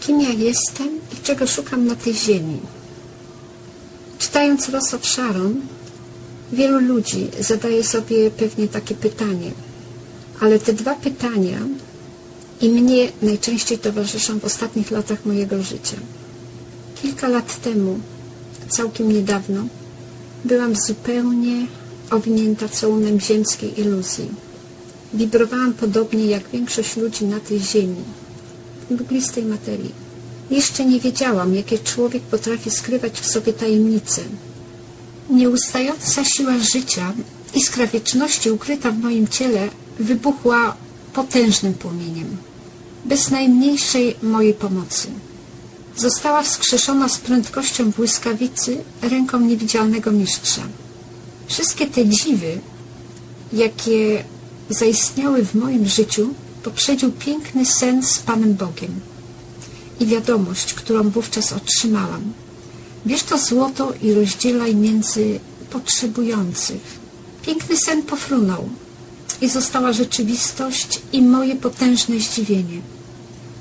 kim ja jestem i czego szukam na tej ziemi. Czytając Rosa Sharon, wielu ludzi zadaje sobie pewnie takie pytanie, ale te dwa pytania i mnie najczęściej towarzyszą w ostatnich latach mojego życia. Kilka lat temu, całkiem niedawno, byłam zupełnie owinięta całunem ziemskiej iluzji. Wibrowałam podobnie jak większość ludzi na tej ziemi, mglistej materii. Jeszcze nie wiedziałam, jakie człowiek potrafi skrywać w sobie tajemnice. Nieustająca siła życia, iskra wieczności ukryta w moim ciele wybuchła potężnym płomieniem, bez najmniejszej mojej pomocy. Została wskrzeszona z prędkością błyskawicy ręką niewidzialnego mistrza. Wszystkie te dziwy, jakie zaistniały w moim życiu, poprzedził piękny sen z Panem Bogiem i wiadomość, którą wówczas otrzymałam. Bierz to złoto i rozdzielaj między potrzebujących. Piękny sen pofrunął i została rzeczywistość i moje potężne zdziwienie.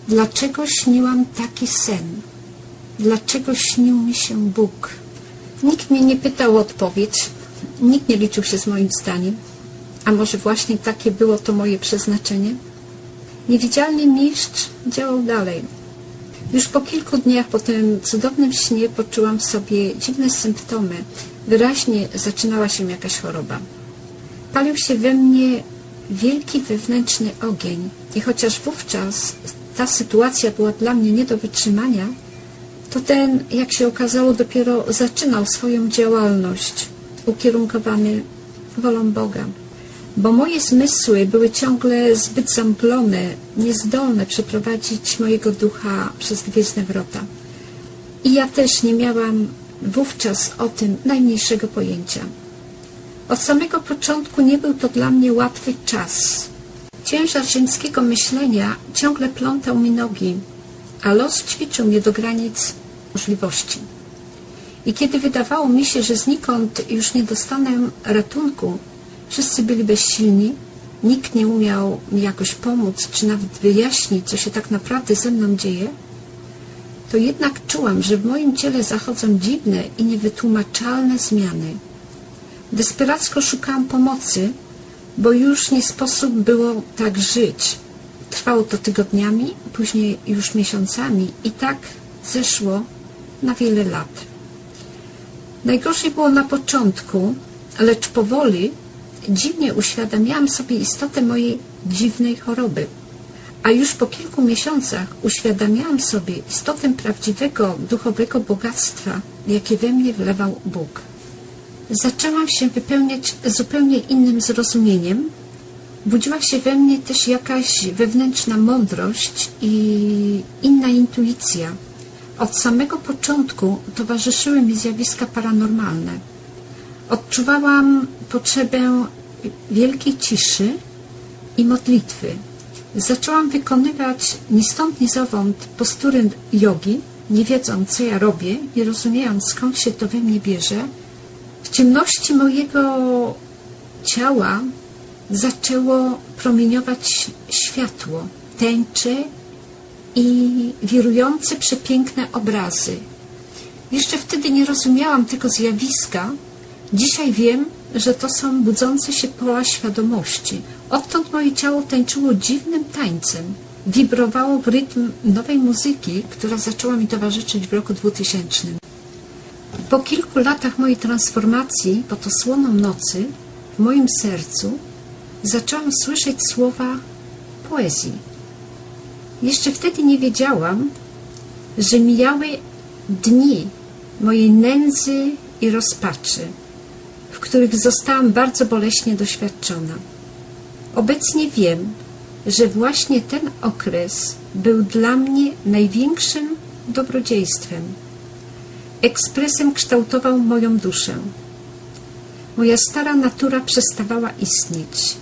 Dlaczego śniłam taki sen? Dlaczego śnił mi się Bóg? Nikt mnie nie pytał o odpowiedź, nikt nie liczył się z moim zdaniem. A może właśnie takie było to moje przeznaczenie? Niewidzialny mistrz działał dalej. Już po kilku dniach po tym cudownym śnie poczułam w sobie dziwne symptomy. Wyraźnie zaczynała się jakaś choroba. Palił się we mnie wielki wewnętrzny ogień i chociaż wówczas ta sytuacja była dla mnie nie do wytrzymania, to ten, jak się okazało, dopiero zaczynał swoją działalność ukierunkowany wolą Boga. Bo moje zmysły były ciągle zbyt zamglone, niezdolne przeprowadzić mojego ducha przez gwiezdne wrota. I ja też nie miałam wówczas o tym najmniejszego pojęcia. Od samego początku nie był to dla mnie łatwy czas. Ciężar ziemskiego myślenia ciągle plątał mi nogi, a los ćwiczył mnie do granic możliwości. I kiedy wydawało mi się, że znikąd już nie dostanę ratunku, wszyscy byli bezsilni, nikt nie umiał mi jakoś pomóc, czy nawet wyjaśnić, co się tak naprawdę ze mną dzieje, to jednak czułam, że w moim ciele zachodzą dziwne i niewytłumaczalne zmiany. Desperacko szukałam pomocy, bo już nie sposób było tak żyć. Trwało to tygodniami, później już miesiącami i tak zeszło na wiele lat. Najgorzej było na początku, lecz powoli dziwnie uświadamiałam sobie istotę mojej dziwnej choroby. A już po kilku miesiącach uświadamiałam sobie istotę prawdziwego duchowego bogactwa, jakie we mnie wlewał Bóg. Zaczęłam się wypełniać zupełnie innym zrozumieniem. Budziła się we mnie też jakaś wewnętrzna mądrość i inna intuicja. Od samego początku towarzyszyły mi zjawiska paranormalne. Odczuwałam potrzebę wielkiej ciszy i modlitwy. Zaczęłam wykonywać ni stąd, ni zowąd postury jogi, nie wiedząc, co ja robię, nie rozumiejąc, skąd się to we mnie bierze. W ciemności mojego ciała zaczęło promieniować światło, tęcze i wirujące przepiękne obrazy. Jeszcze wtedy nie rozumiałam tego zjawiska. Dzisiaj wiem, że to są budzące się pola świadomości. Odtąd moje ciało tańczyło dziwnym tańcem. Wibrowało w rytm nowej muzyki, która zaczęła mi towarzyszyć w roku 2000. Po kilku latach mojej transformacji, pod osłoną nocy, w moim sercu zaczęłam słyszeć słowa poezji. Jeszcze wtedy nie wiedziałam, że mijały dni mojej nędzy i rozpaczy, których zostałam bardzo boleśnie doświadczona. Obecnie wiem, że właśnie ten okres był dla mnie największym dobrodziejstwem. Ekspresem kształtował moją duszę. Moja stara natura przestawała istnieć.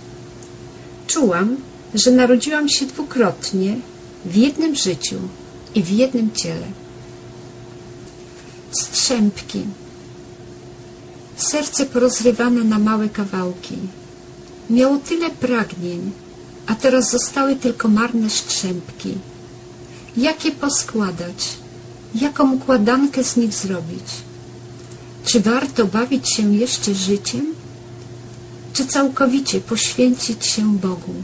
Czułam, że narodziłam się dwukrotnie w jednym życiu i w jednym ciele. Strzępki. Serce porozrywane na małe kawałki. Miało tyle pragnień, a teraz zostały tylko marne strzępki. Jakie poskładać? Jaką układankę z nich zrobić? Czy warto bawić się jeszcze życiem? Czy całkowicie poświęcić się Bogu?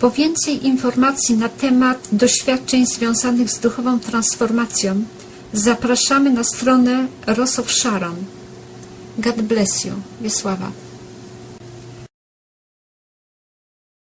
Po więcej informacji na temat doświadczeń związanych z duchową transformacją zapraszamy na stronę Rose of Sharon. God bless you. Wiesława.